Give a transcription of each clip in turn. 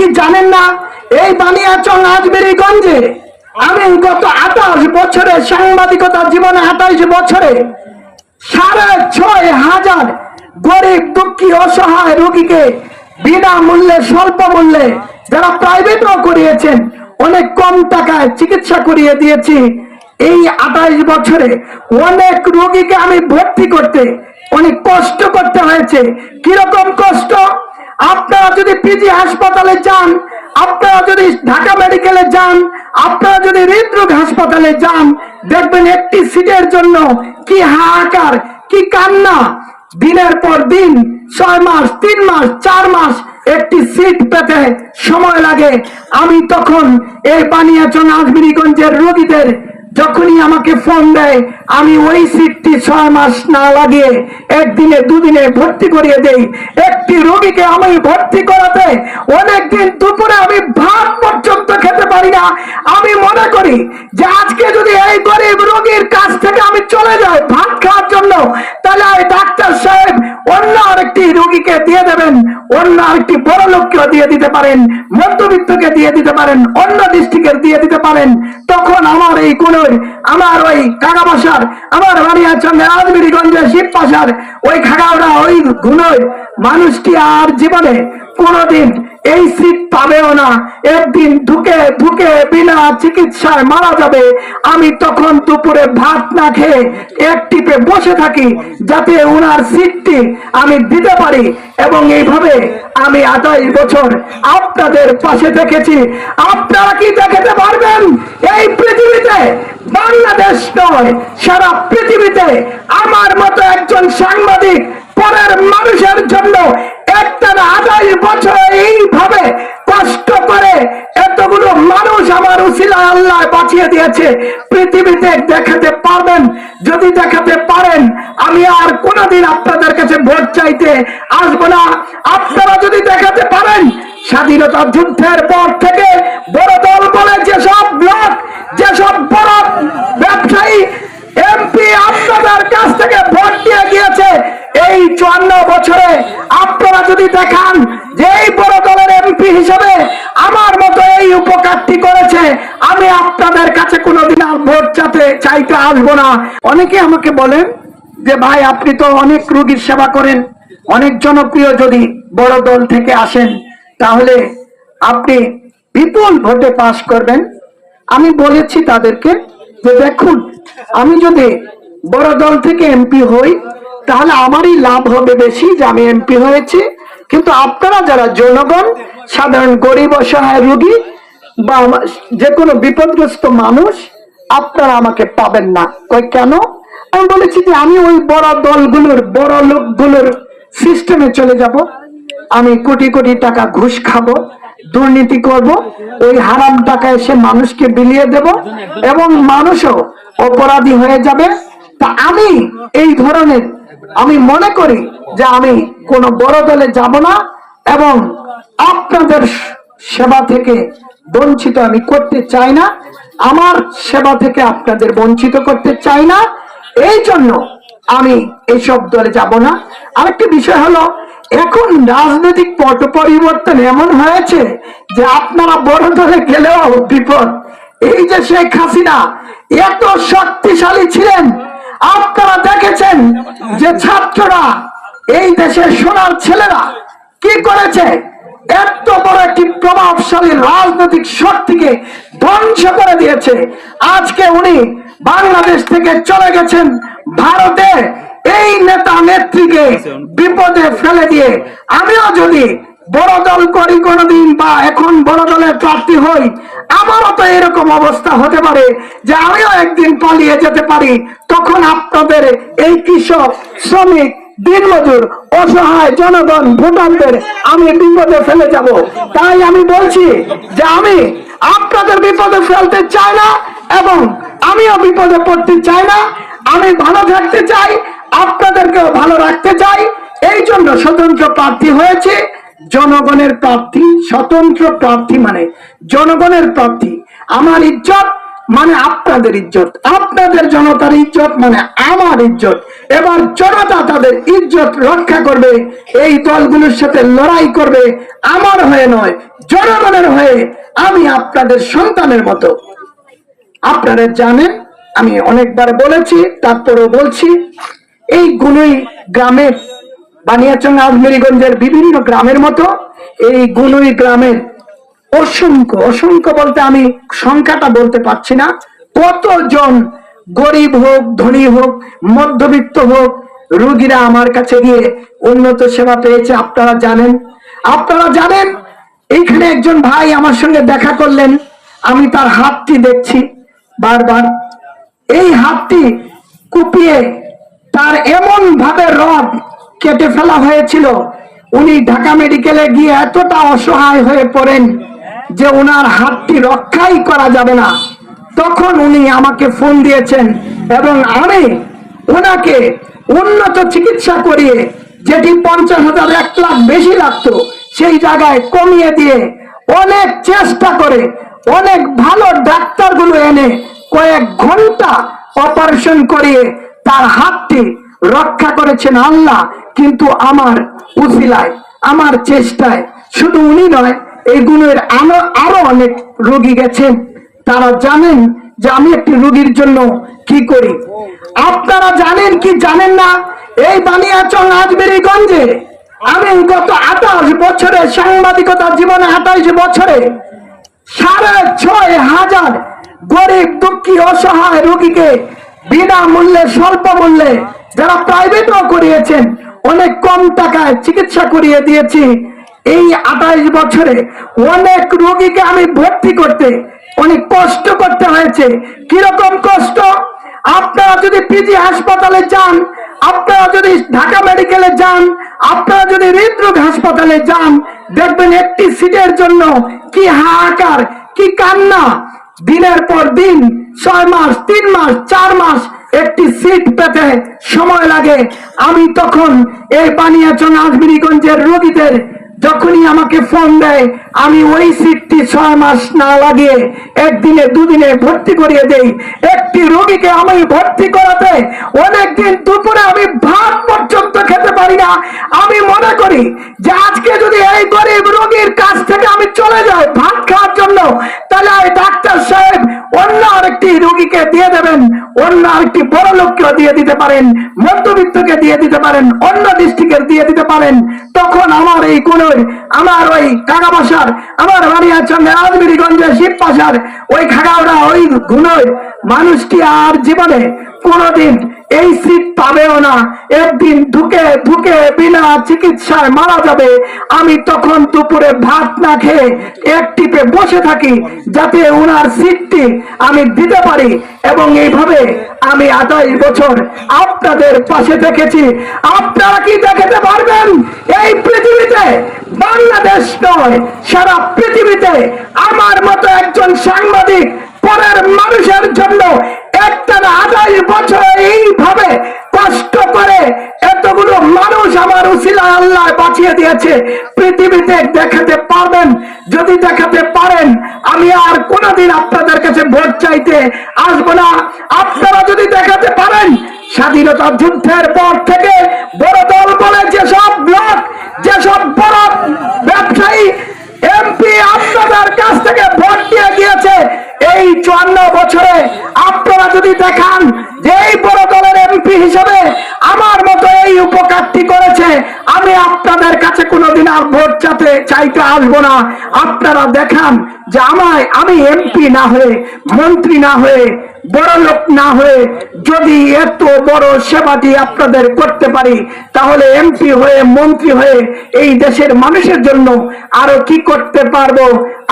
কি জানেন না? এই বানিয়াচং আজমেরিগঞ্জে আমি গত আঠাশ বছরে সাংবাদিকতা জীবনে আঠাশ বছরে সাড়ে ছয় হাজার গরিব, দুঃখী, অসহায় রোগীকে বিনামূল্যে স্বল্প মূল্যে যারা প্রাইভেটও করিয়েছেন, অনেক কম টাকায় চিকিৎসা করিয়ে দিয়েছি। এই আঠাইশ বছরে অনেক রোগীকে আমি ভর্তি করতে অনেক কষ্ট করতে হয়েছে। কীরকম কষ্ট? আপনারা যদি পিজি হাসপাতালে যান, আপনারা যদি ঢাকা মেডিকেলে যান, আপনারা যদি হৃদরোগ হাসপাতালে যান, দেখবেন একটি সিটের জন্য কি হাহাকার, কি কান্না। দিনের পর দিন, ছয় মাস, তিন মাস, চার মাস একটি সিট পেতে সময় লাগে। আমি তখন এই বানিয়াচং আজমিরিগঞ্জের রোগীদের যখনই আমাকে ফোন দেয়, আমি ওই সিটটি ছয় মাস না লাগিয়ে একদিনে, দুদিনে ভর্তি করিয়ে দেই। একটি রোগীকে আমি ভর্তি করাতে অনেকদিন দুপুরে আমি ভাত পর্যন্ত খেতে পারি না। আমি মনে করি যে আজকে যদি এই গরিব রোগীর কাছ থেকে আমি চলে যাই ভাত খাওয়ার জন্য, তাহলে রোগীকে দিয়ে দেবেন, অন্য আরেকটি বড় লোককেও দিয়ে দিতে পারেন, মধ্যবিত্তকে দিয়ে দিতে পারেন, অন্য ডিস্ট্রিক্টের দিয়ে দিতে পারেন। তখন আমার এই কুলোর আমার ওই কাকা বাসার আমার বানিয়াচন্দ্র শিব পাশার ওই খাগাওড়া ওই ঘুনোর মানুষটি আর জীবনে কোনোদিন এই সিট পাবেও না। একদিন ঢুকে ঢুকে বিনা চিকিৎসায় মারা যাবে। আমি তখন দুপুরে ভাত না খেয়ে এক টিপে বসে থাকি যাতে ওনার সিটটি আমি দিতে পারি এবং এইভাবে আমি আঠাইশ বছর আপনাদের পাশে দেখেছি। আপনারা কি দেখাতে পারবেন? এই পৃথিবীতে বাংলাদেশ নয়, সারা পৃথিবীতে আমার মতো একজন সাংবাদিক পরের মানুষের জন্য বাঁচিয়ে দিয়েছে, পৃথিবীতে দেখাতে পারবেন, যদি দেখাতে পারেন, আমি আর কোনোদিন আপনাদের কাছে ভোট চাইতে আসব না। আপনারা যদি দেখাতে পারেন, স্বাধীনতা যুদ্ধের পর থেকে বড় দল বলে যেসব ব্লক যেসব বড় ব্যবসায়ী এমপি আপনাদের কাছ থেকে ভোট দিয়ে গিয়েছে এই চুয়ান্ন বছরে আপনারা যদি দেখান যে এই বড় দলের এমপি হিসেবে আমার মতো এই উপকারটি করেছে আমি আপনাদের কাছে কোনোদিন আর ভোট চাতে চাইতে আসব না। অনেকে আমাকে বলেন যে, ভাই, আপনি তো অনেক রুগীর সেবা করেন, অনেক জনপ্রিয় যদি বড় দল থেকে আসেন, তাহলে আপনি বিপুল ভোটে পাশ করবেন। আমি বলেছি তাদেরকে যে, দেখুন, আমি যদি বড় দল থেকে এমপি হই, তাহলে আমারই লাভ হবে বেশি যে, আমি এমপি হয়েছি। কিন্তু আপনারা যারা জনগণ, সাধারণ গরিব, অসহায় রুগী বা যে কোনো বিপদগ্রস্ত মানুষ আপনারা আমাকে পাবেন না। কই কেন? আমি বলেছি যে আমি ওই বড় দলগুলোর, বড় লোকগুলোর সিস্টেমে চলে যাব। আমি কোটি কোটি টাকা ঘুষ খাব, দুর্নীতি করব, ওই হারাম টাকা এসে মানুষকে বিলিয়ে দেব এবং মানুষও অপরাধী হয়ে যাবে। তা আমি এই ধরনের, আমি মনে করি যে আমি কোনো বড় দলে যাব না এবং আপনাদের সেবা থেকে বঞ্চিত আমি করতে চাই না। আমার সেবা থেকে আপনাদের বঞ্চিত করতে চাই না। এই জন্য আমি এইসব দলে যাব না। আরেকটি বিষয় হলো, এখন রাজনৈতিক পট পরিবর্তন এমন হয়েছে যে আপনারা বড় দলে গেলেও বিপদ। এই যে শেখ হাসিনা এত শক্তিশালী ছিলেন, আপনারা দেখেছেন যে ছাত্ররা, এই দেশের সোনার ছেলেরা কি করেছে? এত বড় একটি প্রভাবশালী রাজনৈতিক শক্তিকে ধ্বংস করে দিয়েছে। আজকে উনি বাংলাদেশ থেকে চলে গেছেন। ভারতে এই নেতা নেত্রীকে বিপদে ফেলে দিয়ে আমিও যদি বড় দল করি কোনোদিন বা এখন বড় দলের প্রার্থী হই, আমারও তো এরকম অবস্থা হতে পারে যে আমিও একদিন পালিয়ে যেতে পারি। তখন আপনাদের এই কৃষক, শ্রমিক দিনমজুর, অসহায় জনগণ, ভোটারদের আমি বিপদে ফেলে যাব। তাই আমি বলছি যে আমি আপনাদের বিপদে ফেলতে চাই না এবং আমিও বিপদে পড়তে চাই না। আমি ভালো থাকতে চাই, আপনাদেরকেও ভালো রাখতে চাই। এই জন্য স্বতন্ত্র প্রার্থী হয়েছে। জনগণের প্রার্থী, স্বতন্ত্র প্রার্থী মানে জনগণের প্রার্থী। আমার ইজ্জত মানে আপনাদের ইজ্জত, আপনাদের জনতার ইজ্জত মানে আমার ইজ্জত। এবার জনতা তাদের ইজ্জত রক্ষা করবে, এই দলগুলোর সাথে লড়াই করবে, আমার হয়ে নয়, জনগণের হয়ে আমি আপনাদের সন্তানের মতো। আপনারা জানেন, আমি অনেকবার বলেছি, তারপরেও বলছি, এই গুনুই গ্রামের বানিয়াচং আজমেরিগঞ্জের বিভিন্ন গ্রামের মতো, এই গুনুই গ্রামের অসংখ্য অসংখ্য বলতে আমি সংখ্যাটা বলতে পারছি না। কতজন গরিব হোক, ধনী হোক, মধ্যবিত্ত হোক, রুগীরা আমার কাছে গিয়ে উন্নত সেবা পেয়েছে, আপনারা জানেন? আপনারা জানেন? এইখানে একজন ভাই আমার সঙ্গে দেখা করলেন। আমি তার হাতটি দেখছি বারবার। এই হাতটি কুপিয়ে তার এমন ভাবে রড কেটে ফেলা হয়েছিল। উনি ঢাকা মেডিকেলে গিয়ে এতটা অসহায় হয়ে পড়েন। যে ওনার হাতটি রক্ষাই করা যাবে না। তখন উনি আমাকে ফোন দিয়েছেন এবং আমি ওনাকে উন্নত চিকিৎসা করিয়ে, যেটি পঞ্চাশ হাজার এক লাখ বেশি লাগতো, সেই জায়গায় কমিয়ে দিয়ে অনেক চেষ্টা করে, অনেক ভালো ডাক্তারগুলো এনে কয়েক ঘণ্টা অপারেশন করিয়ে তার হাতটি রক্ষা করেছেন আল্লাহ, কিন্তু আমার উসিলায়, আমার চেষ্টায়। শুধু উনি নয় এই গুণের আরও অনেক রোগী গেছেন তারা জানেন যে আমি একটি রোগীর জন্য কি করি। আপনারা জানেন কি জানেন না? এই বানিয়াচং আজমেরিগঞ্জে আমি গত আঠাশ বছরে সাংবাদিকতা জীবনে আঠাশ বছরে সাড়ে ছয় হাজার গরিব, দুঃখী, অসহায় রোগীকে বিনামূল্যে স্বল্প মূল্যে যারা প্রাইভেটও করিয়েছেন, অনেক কম টাকায় চিকিৎসা করিয়ে দিয়েছি। এই আঠাইশ বছরে অনেক রোগীকে আমি ভর্তি করতে, অনেক কষ্ট করতে হয়েছে। কীরকম কষ্ট? আপনারা যদি পিজি হাসপাতালে যান, আপনারা যদি ঢাকা মেডিকেলে যান, আপনারা যদি হৃদরোগ হাসপাতালে যান, দেখবেন একটি সিটের জন্য কি হাহাকার, কি কান্না। দিনের পর দিন, ছয় মাস, তিন মাস, চার মাস একটি সিট পেতে সময় লাগে। আমি তখন এই বানিয়াচং আজমিরিগঞ্জের রোগীদের যখনই আমাকে ফোন দেয়, আমি ওই সিটটি ছয় মাস না লাগিয়ে একদিনে দুদিনে ভর্তি করিয়ে দেই। একটি রোগীকে আমি ভর্তি করাতে অনেকদিন দুপুরে আমি ভাত পর্যন্ত খেতে পারি না। আমি মনে করি যে আজকে যদি এই গরিব রোগীর কাছ থেকে আমি চলে যাই ভাত খাওয়ার জন্য তাহলে এই ডাক্তার সাহেব অন্য আরেকটি রোগীকে দিয়ে দেবেন অন্য আরেকটি বড় লোককেও দিয়ে দিতে পারেন, মধ্যবিত্তকে দিয়ে দিতে পারেন, অন্য ডিস্ট্রিক্টের দিয়ে দিতে পারেন, তখন আমার এই কোন আমার ওই কাকা বাসার আমার বাড়িয়ার সঙ্গে শিব পাশার ওই খাগাওড়া ওই ঘুনোর মানুষটি আর জীবনে কোনোদিন এই সিট পাবেও না। একদিন ঢুকে ঢুকে বিনা চিকিৎসায় মারা যাবে। আমি তখন দুপুরে ভাত না খেয়ে এক টিপে বসে থাকি, যাতে ওনার সিটটি আমি দিতে পারি এবং এইভাবে আমি আঠাইশ বছর আপনাদের পাশে দেখেছি। আপনারা কি দেখাতে পারবেন? এই পৃথিবীতে বাংলাদেশ নয়, সারা পৃথিবীতে আমার মতো একজন সাংবাদিক পরের মানুষের জন্য দিয়েছে। দেখাতে যদি দেখাতে পারেন, আমি আর কোনোদিন আপনাদের কাছে ভোট চাইতে আসব না। আপনারা যদি দেখাতে পারেন, স্বাধীনতা যুদ্ধের পর থেকে বড় দল বলে যেসব ব্লক যেসব বড় ব্যবসায়ী, এমপি আপনাদের কাছ থেকে ভোট দিয়ে গিয়েছে এই চুয়ান্ন বছরে যদি দেখান যে এই বড় দলের এমপি হিসেবে আমার মতো এই উপকারটি করেছে, আমি আপনাদের কাছে কোনোদিন আর ভোট চাতে, চাইতে আসব না। আপনারা দেখান যে আমায় আমি এমপি না হয়ে, মন্ত্রী না হয়ে বড় লোক না হয়ে যদি এত বড় সেবাটি আপনাদের করতে পারি, তাহলে এমপি হয়ে, মন্ত্রী হয়ে এই দেশের মানুষের জন্য আরও কি করতে পারব?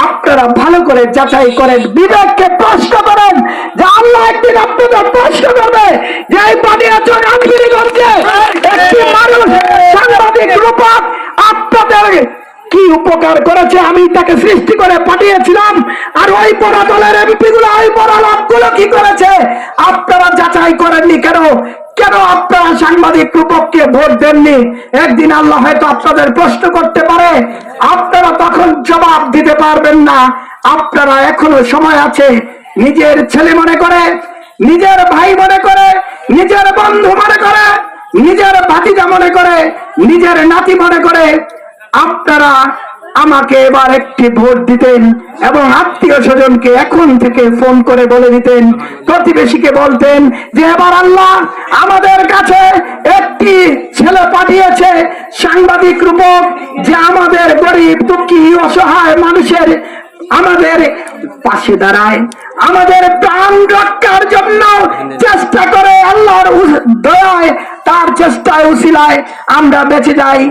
আপনারা ভালো করে যাচাই করেন, বিবেককে প্রশ্ন করেন যে আল্লাহ একদিন আপনাদের প্রশ্ন করবে যে এই পানিয়াচক আজমিরিগঞ্জে একটি মানুষ সাংবাদিক, রূপক, আপনাদের কি উপকার করেছে আমি তাকে সৃষ্টি করে পাঠিয়েছিলাম? আর ওই পড়া দলের এমপি গুলো, ওই পড়া লোকগুলো কি করেছে? আপনারা যাচাই করেননি কেন? কেন আপনারা সাংবাদিক রূপককে ভোট দেননি? একদিন আল্লাহ হয়তো আপনাদের প্রশ্ন করতে পারে। আপনারা তখন জবাব দিতে পারবেন না। আপনারা এখনও সময় আছে। নিজের ছেলে মনে করে, নিজের ভাই মনে করে, নিজের বন্ধু মনে করে, নিজের ভাতিজা মনে করে, নিজের নাতি মনে করে আপনারা আমাকে এবার একটি ভোট দিতেন এবং আত্মীয় স্বজনকে এখন থেকে ফোন করে বলে দিতেন, প্রতিবেশীকে বলতেন যে এবার আল্লাহ আমাদের কাছে একটি ছেলে পাঠিয়েছে সাংবাদিক রূপক যে আমাদের গরিব, দুঃখী, অসহায় মানুষের আমাদের পাশে দাঁড়ায়। আমাদের প্রাণ রক্ষার জন্য চেষ্টা করে আল্লাহর দয়ায়, তার চেষ্টায়, উসিলায় আমরা বেঁচে যাই।